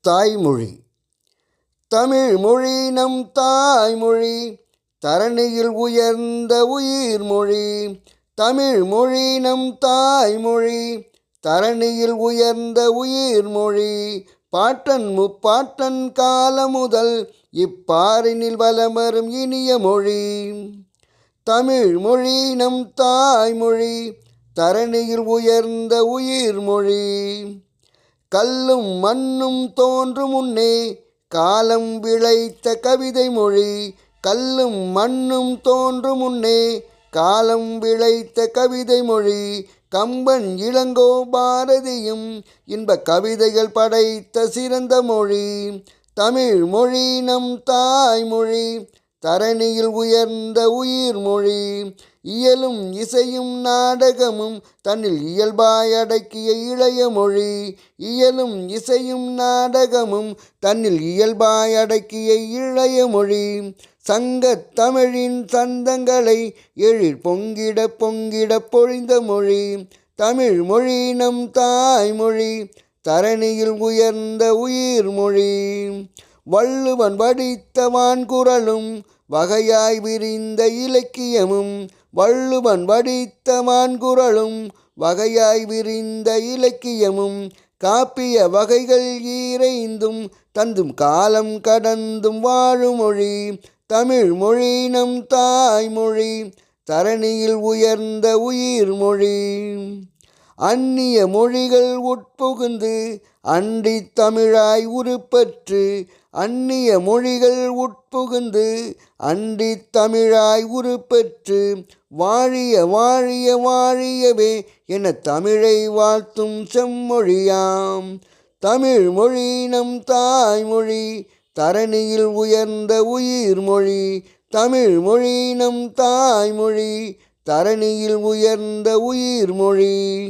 தாய்மொழி. தமிழ் மொழி நம் தாய்மொழி தரணியில் உயர்ந்த உயிர் மொழி. தமிழ் மொழி நம் தாய்மொழி தரணியில் உயர்ந்த உயிர் மொழி. பாட்டன் முப்பாட்டன் கால முதல் இப்பாரினில் வலமரும் இனிய மொழி. தமிழ் மொழி நம் தாய்மொழி தரணியில் உயர்ந்த உயிர் மொழி. கல்லும் மண்ணும் தோன்றும் முன்னே காலம் விளைத்த கவிதை மொழி கல்லும் மண்ணும் தோன்றும் முன்னே காலம் விளைத்த கவிதை மொழி கம்பன் இளங்கோ பாரதியும் இன்ப கவிதைகள் படைத்த சிறந்த மொழி. தமிழ் மொழி நம் தாய்மொழி தரணியில் உயர்ந்த உயிர் மொழி இயலும் இசையும் நாடகமும் தன்னில் இயல்பாயடக்கிய இளைய மொழி இயலும் இசையும் நாடகமும் தன்னில் இயல்பாயடக்கிய இளைய மொழி. சங்கத் தமிழின் சந்தங்களை எழில் பொங்கிட பொங்கிட பொழிந்த மொழி தமிழ் மொழி நம் தாய்மொழி தரணியில் உயர்ந்த உயிர் மொழி. வள்ளுவன் வடித்தவான் குரலும் வகையாய் விரிந்த இலக்கியமும் வள்ளுவன் வடித்தவான் குரலும் வகையாய் விரிந்த இலக்கியமும் காப்பிய வகைகள் ஈரைந்தும் தந்தும் காலம் கடந்தும் வாழுமொழி தமிழ் மொழி நம் தாய்மொழி தரணியில் உயர்ந்த உயிர் மொழி அந்நிய மொழிகள் உட்புகுந்து அண்டி தமிழாய் உருப்பற்று அந்நிய மொழிகள் உட்புகுந்து அண்டி தமிழாய் உருப்பெற்று வாழிய வாழிய வாழியவே என தமிழை வாழ்த்தும் செம்மொழியாம். தமிழ் மொழி நம் தாய்மொழி தரணியில் உயர்ந்த உயிர் மொழி. தமிழ் மொழி நம் தாய்மொழி தரணியில் உயர்ந்த உயிர் மொழி.